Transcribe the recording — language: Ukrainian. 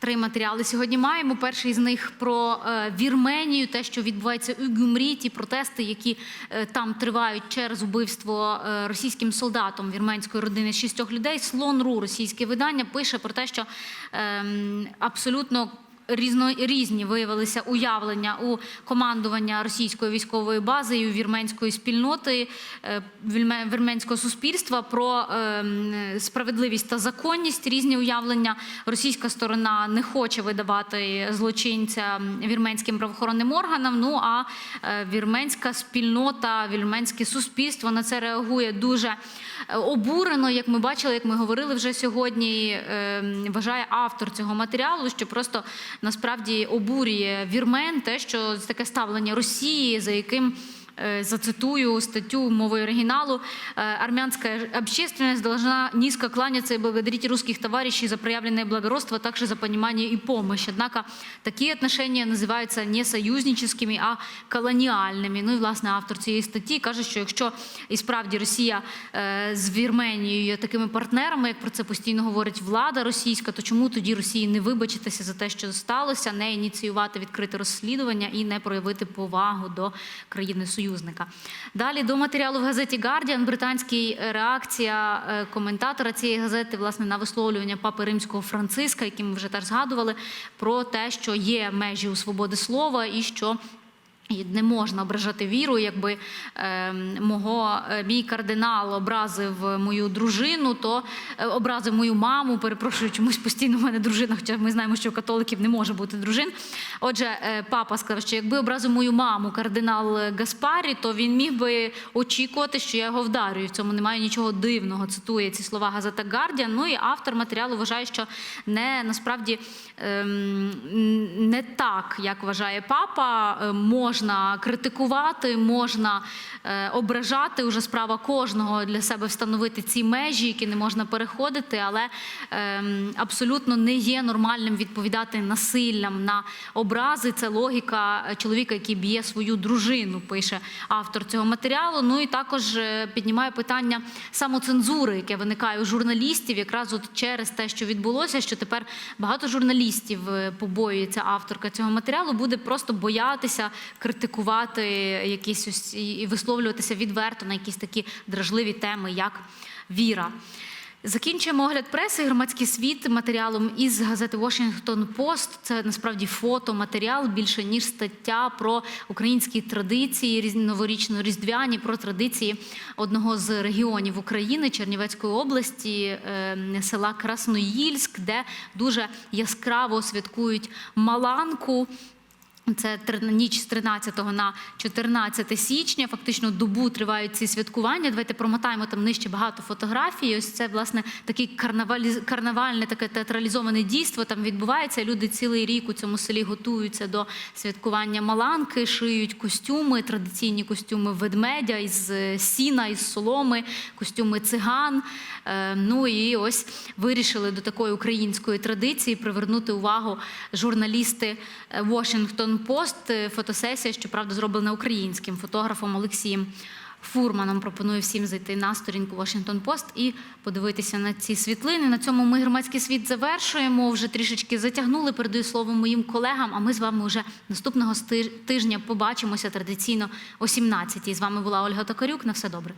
Три матеріали сьогодні маємо. Перший з них про е, Вірменію, те, що відбувається у Гюмрі, ті протести, які е, там тривають через убивство е, російським солдатом вірменської родини шістьох людей. Слон.ру, російське видання, пише про те, що ем, абсолютно різно різні виявилися уявлення у командування російської військової бази і у вірменської спільноти е, вірменського суспільства про ем, справедливість та законність. Різні уявлення. Російська сторона не хоче видавати злочинця вірменським правоохоронним органам. Ну а е, вірменська спільнота, вірменське суспільство на це реагує дуже е, обурено. Як ми бачили, як ми говорили вже сьогодні. ем, Вважає автор цього матеріалу, що просто насправді обурює вірмен те, що таке ставлення Росії, за яким зацитую статью мовой оригиналу. «Э, Армянская общественность должна низко кланяться и благодарить русских товарищей за проявленное благородство, а также за понимание и помощь. Однако такие отношения називаються не союзническими, а колоніальними. Ну і власне автор цієї статті каже, що якщо і справді Росія е, з Вірменією є такими партнерами, як про це постійно говорить влада російська, то чому тоді Росії не вибачитися за те, що сталося, не ініціювати відкрите розслідування і не проявити повагу до країни союзника? Далі до матеріалу в газеті Guardian британський реакція е, коментатора цієї газети власне на висловлювання папи римського Франциска, які ми вже теж згадували, про те, що є межі у свободи слова і що. І не можна ображати віру, якби е, мого е, мій кардинал образив мою дружину, то е, образив мою маму. Перепрошую, чомусь постійно в мене дружина, хоча ми знаємо, що у католиків не може бути дружин. Отже, е, папа сказав, що якби образив мою маму кардинал Гаспарі, то він міг би очікувати, що я його вдарю. І в цьому немає нічого дивного. Цитує ці слова газета Guardian. Ну і автор матеріалу вважає, що не насправді ем, не так, як вважає папа, е, можна критикувати, можна е, ображати. Уже справа кожного для себе встановити ці межі, які не можна переходити, але ем, абсолютно не є нормальним відповідати насиллям на образи. Це логіка е, чоловіка, який б'є свою дружину, пише автор цього матеріалу. Ну і також піднімає питання самоцензури, яке виникає у журналістів, якраз от через те, що відбулося, що тепер багато журналістів побоюється авторка цього матеріалу, буде просто боятися критикувати якісь ось і висловлюватися відверто на якісь такі дражливі теми, як віра. Закінчуємо огляд преси громадський світ матеріалом із газети Washington Post. Це насправді фотоматеріал більше ніж стаття про українські традиції, різ- новорічно-різдвяні, про традиції одного з регіонів України Чернівецької області, е, села Красноїльськ, де дуже яскраво святкують Маланку. Це ніч з 13 на 14 січня. Фактично добу тривають ці святкування. Давайте промотаємо там нижче багато фотографій. Ось це власне таке карнавальне, таке театралізоване дійство. Там відбувається. Люди цілий рік у цьому селі готуються до святкування Маланки, шиють костюми, традиційні костюми ведмедя із е, сіна, із соломи, костюми циган. Е, Ну і ось вирішили до такої української традиції привернути увагу журналісти е, Washington Post. Е, Фотосесія, щоправда, зроблена українським фотографом Олексієм Фурманом. Пропоную всім зайти на сторінку Washington Post і подивитися на ці світлини. На цьому ми громадський світ завершуємо. Вже трішечки затягнули. Передаю слово моїм колегам. А ми з вами вже наступного тижня побачимося традиційно о 17-й. З вами була Ольга Токарюк. На все добре.